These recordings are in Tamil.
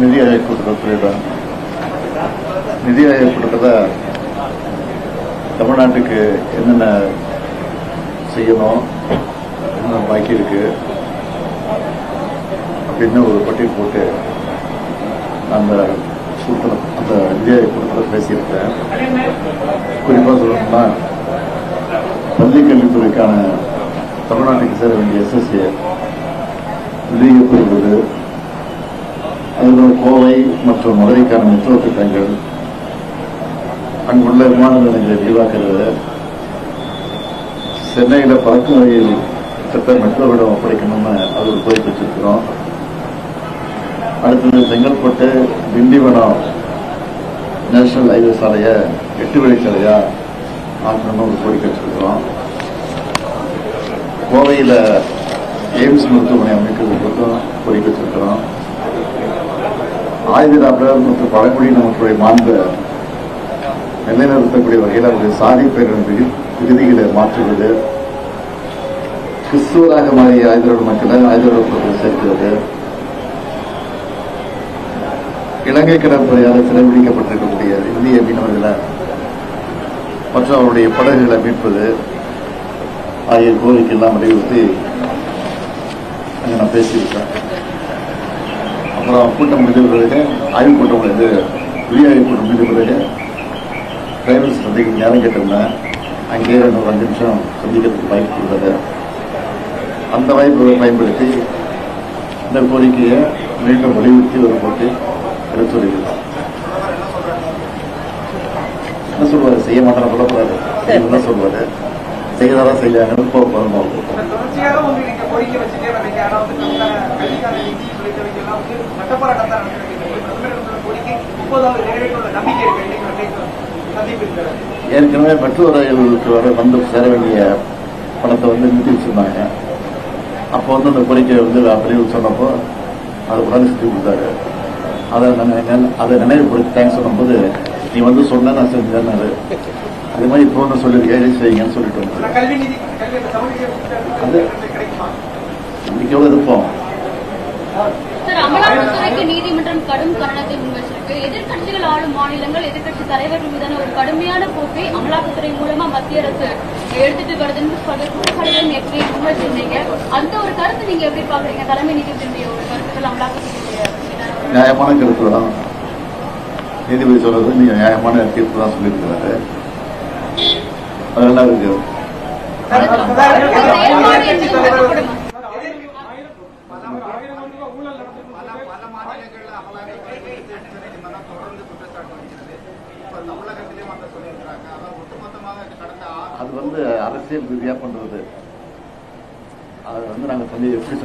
நிதி ஆயோக் கூட்டத்தில் நிதி ஆயோக் கூட்டத்தில் தமிழ்நாட்டுக்கு என்னென்ன செய்யணும்? என்னென்ன பாக்கி இருக்கு? அப்படின்னு ஒரு பட்டியல் போட்டு அந்த சூத்திரம் அந்த நிதி ஆயோக் கூட்டத்தில் பேசியிருக்கேன். குறிப்பாக சொல்லணும்னா பள்ளி கல்வித்துறைக்கான தமிழ்நாட்டுக்கு சேர வேண்டிய எஸ்எஸ்ஏ விநியோகிக்கப்படுவது அதில் கோவை மற்றும் மதுரைக்கான மெட்ரோ திட்டங்கள் அங்குள்ள விமான நிலையங்களை விரிவாக்குறது சென்னையில் பறக்கும் வகையில் திட்டத்தை மெட்ரோவிடம் ஒப்படைக்கணும்னு அது ஒரு கோரிக்கை வச்சிருக்கிறோம். அடுத்தது செங்கல்பட்டு திண்டிவனம் நேஷனல் ஹைவே சாலையை எட்டு வழிச்சாலையாக ஆக்கணும்னு ஒரு கோரிக்கை வச்சிருக்கிறோம். கோவையில் எய்ம்ஸ் மருத்துவமனை அமைக்கிறது மட்டும் கோரிக்கை வச்சிருக்கிறோம். ஆயுதராபர் மற்றும் பழங்குடியின மக்களுடைய மாண்பை நிலைநிறுத்தக்கூடிய வகையில் அவருடைய சாதி பேரின் விதி- மாற்றுவது கிறிஸ்துவராக மாறிய ஆயுதரோட மக்களை ஆயுதரோட சேர்க்கிறது. இலங்கை கடற்படையால் சிறைபிடிக்கப்பட்டிருக்கக்கூடிய இந்திய மீனவர்களை மற்றும் அவருடைய படகுகளை மீட்பது ஆகிய கோரிக்கையெல்லாம் வலியுறுத்தி அங்கே நான் பேசியிருக்கேன். அப்புறம் கூட்டம் முடிந்த பிறகு ஆய்வு கூட்டம் முடிந்து விரிவாய்வு கூட்டம் முடிந்த பிறகு டிரைவர்ஸ் சந்திக்க நேரம் கேட்டிருந்தேன். அங்கேயே ரெண்டு ஒரு அஞ்சு நிமிஷம் சந்திக்கிறதுக்கு வாய்ப்பு கொடுத்தது அந்த வாய்ப்பை பயன்படுத்தி இந்த கோரிக்கையை மீண்டும் வலியுறுத்தி ஒரு போட்டு எடுத்துரைக்கிறோம் என்ன சொல்வார்? செய்ய மாட்டேன்னு சொல்லக்கூடாது. என்ன சொல்வார்? செய்யறதா செய்யலாங்கன்னு போக எல்லாம் வந்து சட்டப்போராட்டம் தான் நடந்திருக்கு பிரதமரோட கோரிக்கை இப்போதாவது நிறைவேற்ற நம்பிக்கை இருக்கு. இன்னைக்கு சந்திப்பு இருக்கிறது. ஏற்கனவே மெட்ரோ ரயிலுக்கு வர வந்து சேர வேண்டிய பணத்தை வந்து நிறுத்தி வச்சிருந்தாங்க. அப்போ வந்து அந்த கோரிக்கையை வந்து வெளியூர் சொன்னப்போ அதை உடனே செஞ்சு கொடுத்தாரு. அதை அதை நினைவுபடுத்தி தேங்க்ஸ் சொல்லும்போது நீ வந்து சொன்ன நான் செஞ்சேன்னாரு அதே மாதிரி இப்போ வந்து சொல்லியிருக்கேன் எழுதி செய்யுங்கன்னு சொல்லிட்டு தமிழ் அது- நம்பிக்கையோடு இருப்போம். அமலாக்கத்துறைக்கு நீதிமன்றம் கடும் கண்டனத்தை முன்வச்சிருக்கு. எதிர்க்கட்சிகள் ஆளும் மாநிலங்கள் எதிர்க்கட்சி தலைவர்கள் மீதான ஒரு கடுமையான போக்கை அமலாக்கத்துறை மூலமா மத்திய அரசு எடுத்துட்டு வருதுன்னு சொல்ற குற்றச்சாட்டுகளை நேற்று முன்வச்சிருந்தீங்க. அந்த ஒரு கருத்து நீங்க எப்படி பாக்குறீங்க தலைமை நீதிபதியுடைய ஒரு கருத்துக்கள் அமலாக்கத்துறையுடைய மீதான நியாயமான கருத்து தான் நீதிபதி சொல்றது நீங்க நியாயமான தீர்ப்பு தான் சொல்லியிருக்கிறாரு அது நல்லா இருக்கு அது வந்து அரசியல் ரீதியா பண்றது. அது வந்து நாங்க சொல்லி எப்படி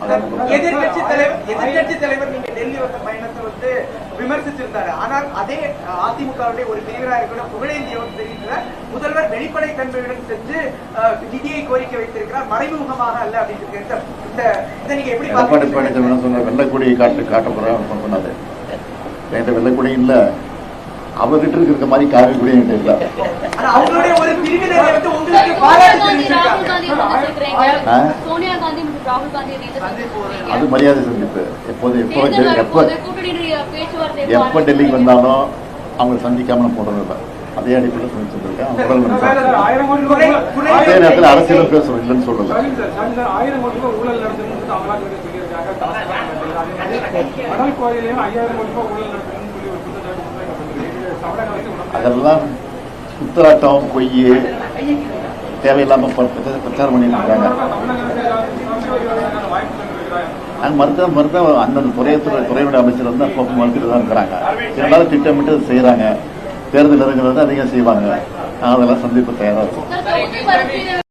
அது வந்து- எதிர்கட்சி தலைவர் எதிர்கட்சி தலைவர் நீங்க டெல்லி வந்த பயணத்தை வந்து விமர்சிச்சிருந்தாரு. ஆனால் அதே அதிமுகவுடைய ஒரு பிரிவினராக இருக்கிற புகழேந்தியவர் தெரிவிக்கிறார் முதல்வர் வெளிப்படை தன்மையுடன் சென்று நிதியை கோரிக்கை வைத்திருக்கிறார். மறைமுகமாக அல்ல அப்படின்னு. இந்த இதை நீங்க எப்படி எடப்பாடி? பழனிசாமி என்ன சொன்னார்? வெள்ளக்கொடி காட்டு காட்ட போறேன் சொன்னாரு. என்கிட்ட வெள்ளக்கொடி இல்ல. அவர்கிட்ட இருக்கிற மாதிரி காவி கூட என்கிட்ட இல்ல அது மரியாதை சந்திப்பு எப்போது எப்போ எப்போ எப்ப டெல்லிக்கு வந்தாலும் அவங்க சந்திக்காம நான் போடுறது இல்லை அதே அடிப்படையில் சந்திச்சிருக்கேன் அதே நேரத்தில் அரசியல் பேசுறோம் இல்லைன்னு சொல்லல. மணல் கோயிலையும் ஐயாயிரம் கோடி ரூபாய் ஊழல் நடந்ததுன்னு சொல்லி ஒரு குற்றச்சாட்டு முன்வைக்கப்படுது. இது தமிழக அரசு உடன்பட- அதெல்லாம் குத்தராட்டம் பொய் தேவையில்லாம பிரச்சாரம் பண்ணிட்டு இருக்காங்க நாங்கள் மருத்துவ மருத்துவ அந்தந்த துறையத்துறை துறையுடைய அமைச்சர் வந்து அப்போ மறுத்துட்டு தான் இருக்கிறாங்க. இருந்தாலும் திட்டமிட்டு அதை செய்யறாங்க தேர்தல் இறங்குறது அதிகம் செய்வாங்க. நாங்கள் அதெல்லாம் சந்திப்பு தயாராக இருக்கும்.